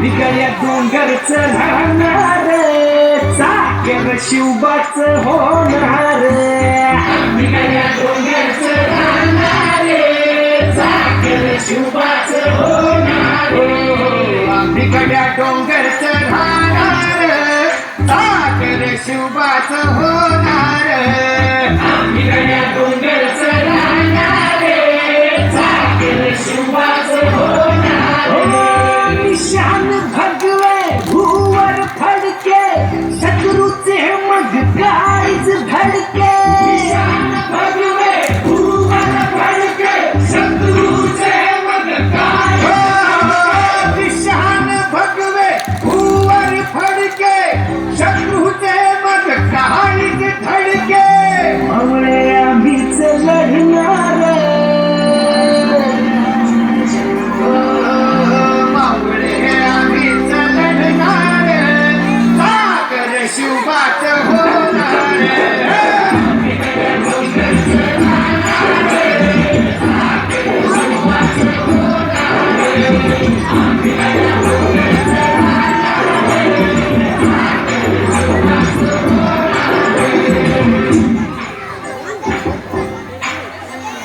बिगड्या डोंगरच राहणार चाकर शिवबाच होणार बिगड्या डोंगरच राहणार चाकर शिवबाच होणार बिगड्या डोंगरच राहणार शिवबाच होणार 你开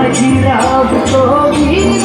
माझी राब तो भी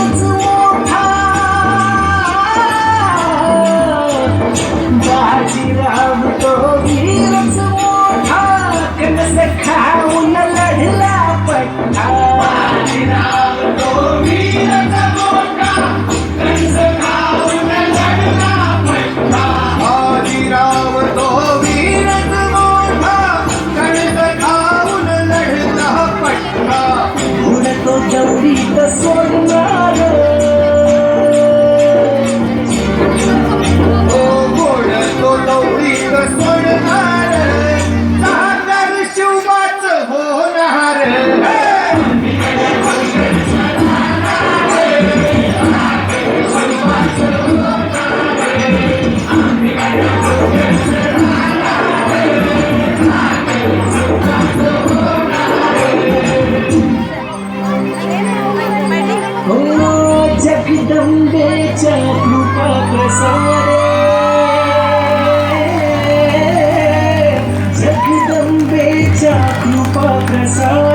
कृपा प्रसाद